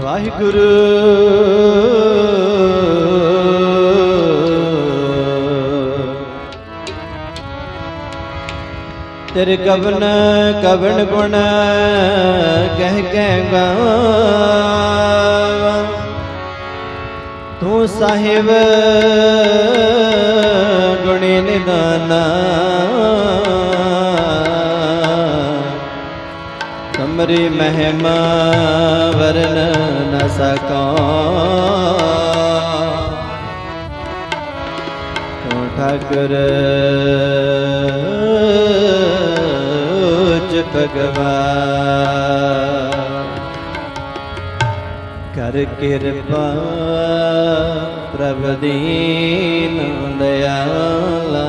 ਵਾਹਿਗੁਰੂ। ਤੇਰੇ ਕਵਨ ਕਵਨ ਗੁਣ ਕਹਿ ਕਹਿ ਗਾਵਾਂ। ਤੂੰ ਸਾਹਿਬ ਗੁਣੀ ਨਿਦਾਨਾ। ਤੁਮਰੀ ਮਹਿਮਾ ਵਰਨ ਨ ਸਕਾਂ। ਤੂੰ ਠਾਕੁਰ ਚ ਭਗਵਾ ਕਰ ਕਿਰਪਾ ਪ੍ਰਭ ਦੀਨ ਦਇਆਲਾ।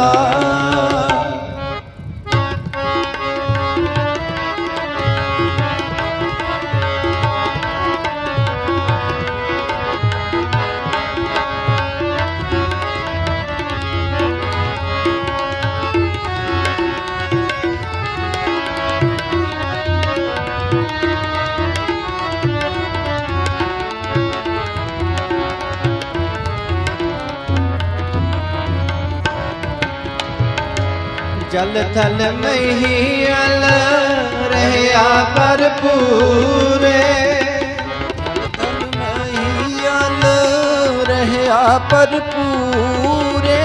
ਗੋਪਾਲਾ ਜਲ ਥਲ ਮਹੀਲ ਰਹਿਆ ਭਰਪੂਰੇ ਮਹੀਲ ਰਹਿਆ ਭਰਪੂਰੇ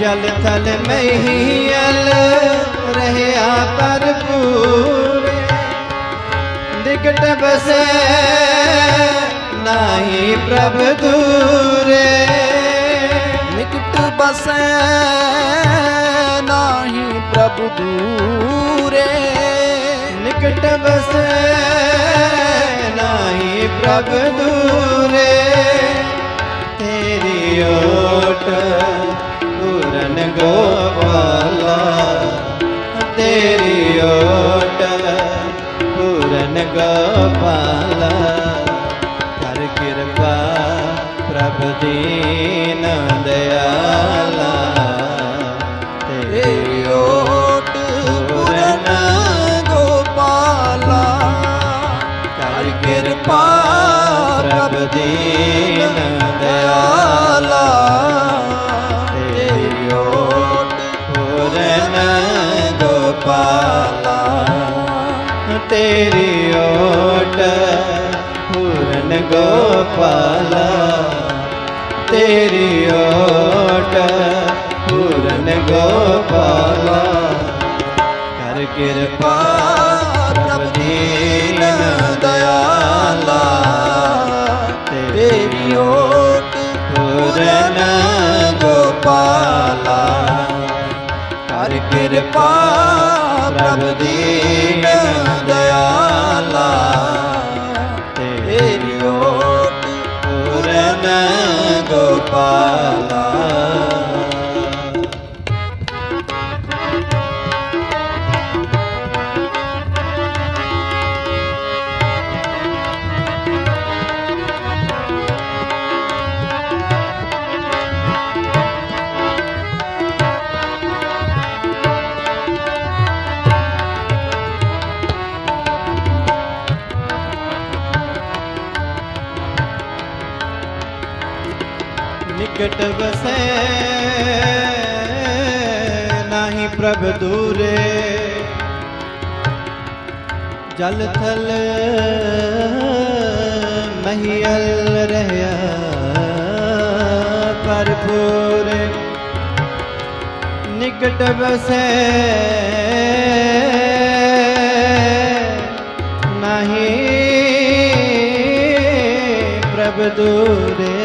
ਜਲ ਥਲ ਮਹੀਲ ਰਹਿਆ ਭਰਪੂਰੇ ਨਿਕਟ ਬਸੈ ਨਾਹੀ ਪ੍ਰਭ ਦੂਰੇ ਨਿਕਟ ਬਸੈ ਨਾਹੀ ਦੂਰੇ ਨਿਕਟ ਬਸੈ ਨਾਹੀ ਪ੍ਰਭ ਦੂਰੇ। ਤੇਰੀ ਓਟ ਪੂਰਨ ਗੋਪਾਲਾ ਤੇਰੀ ਓਟ ਪੂਰਨ ਗੋਪਾਲਾ ਕਰ ਕਿਰਪਾ ਪ੍ਰਭ ਦੀਨ ਗੋਪਾਲਾ ਤੇਰੀ ਓਟ ਪੂਰਨ ਗੋਪਾਲਾ ਤੇਰੀ ਓਟ ਪੂਰਨ ਗੋਪਾਲਾ ਕਰ ਕਿਰਪਾ ਪ੍ਰਭ ਦੀਨ ਦਇਆਲਾ ਤੇਰੀ ਓਟ ਪੂਰਨ ਗੋਪਾਲਾ ਕਿਰਪਾ ਪ੍ਰਭ ਦੀਨ। ਨਿਕਟ ਵਸੈ ਨਾਹੀ ਪ੍ਰਭ ਦੂਰੇ ਜਲ ਥਲ ਮਹੀਲ ਰਹਿਆ ਪਰਪੂਰੇ ਨਿਕਟ ਵਸੈ ਨਹੀਂ ਪ੍ਰਭ ਦੂਰੇ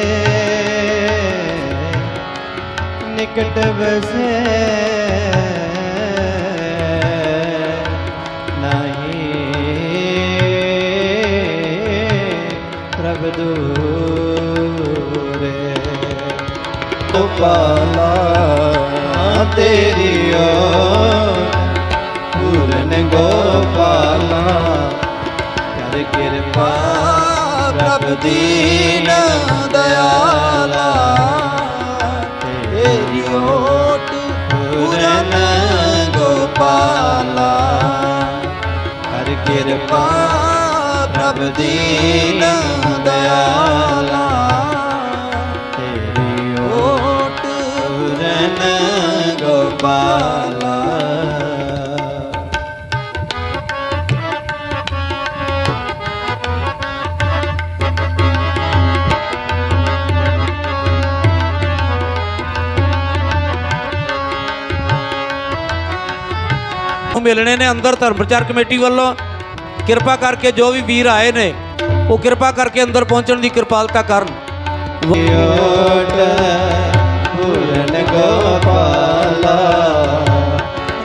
ਨਿਕਟ ਵਸੈ ਨਹੀਂ ਪ੍ਰਭ ਦੂਰੇ ਗੋਪਾਲਾ ਤੇਰੀ ਓ ਪੂਰਨ ਗੋਪਾਲਾ ਕਰ ਕਿਰਪਾ ਪ੍ਰਭ ਦੀਨ ਦਇਆਲਾ ਤੇਰੀ ਓਟ ਪੂਰਨ ਗੋਪਾਲਾ। ਹਰ ਕਿਰਪਾ ਪ੍ਰਭ ਦੀਨ ਦਇਆਲਾ। ਮਿਲਣੇ ਨੇ ਅੰਦਰ ਧਰਮ ਪ੍ਰਚਾਰ ਕਮੇਟੀ ਵੱਲੋਂ। ਕਿਰਪਾ ਕਰਕੇ ਜੋ ਵੀ ਵੀਰ ਆਏ ਨੇ, ਉਹ ਕਿਰਪਾ ਕਰਕੇ ਅੰਦਰ ਪਹੁੰਚਣ ਦੀ ਕਿਰਪਾਲਤਾ ਕਰਨ। ਪੂਰਨ ਗੋਪਾਲਾ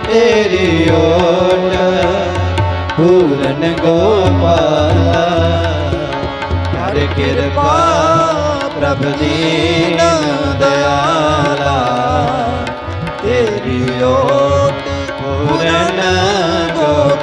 ਤੇਰੀ ਓਟ ਪੂਰਨ ਗੋਪਾਲਾ ਕਰ ਕਿਰਪਾ ਪ੍ਰਭ ਦੀਨ ਦਇਆਲਾ ਤੇਰੀ ਓਟ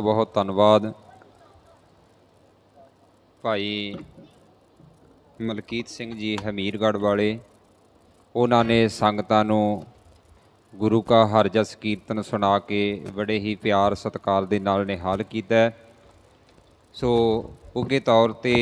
ਬਹੁਤ ਬਹੁਤ ਧੰਨਵਾਦ। ਭਾਈ ਮਲਕੀਤ ਸਿੰਘ ਜੀ ਹਮੀਰਗੜ੍ਹ ਵਾਲੇ, ਉਹਨਾਂ ਨੇ ਸੰਗਤਾਂ ਨੂੰ ਗੁਰੂ ਕਾ ਹਰ ਜਸ ਕੀਰਤਨ ਸੁਣਾ ਕੇ ਬੜੇ ਹੀ ਪਿਆਰ ਸਤਿਕਾਰ ਦੇ ਨਾਲ ਨਿਹਾਲ ਕੀਤਾ। ਸੋ ਉਗੇ ਤੌਰ ਤੇ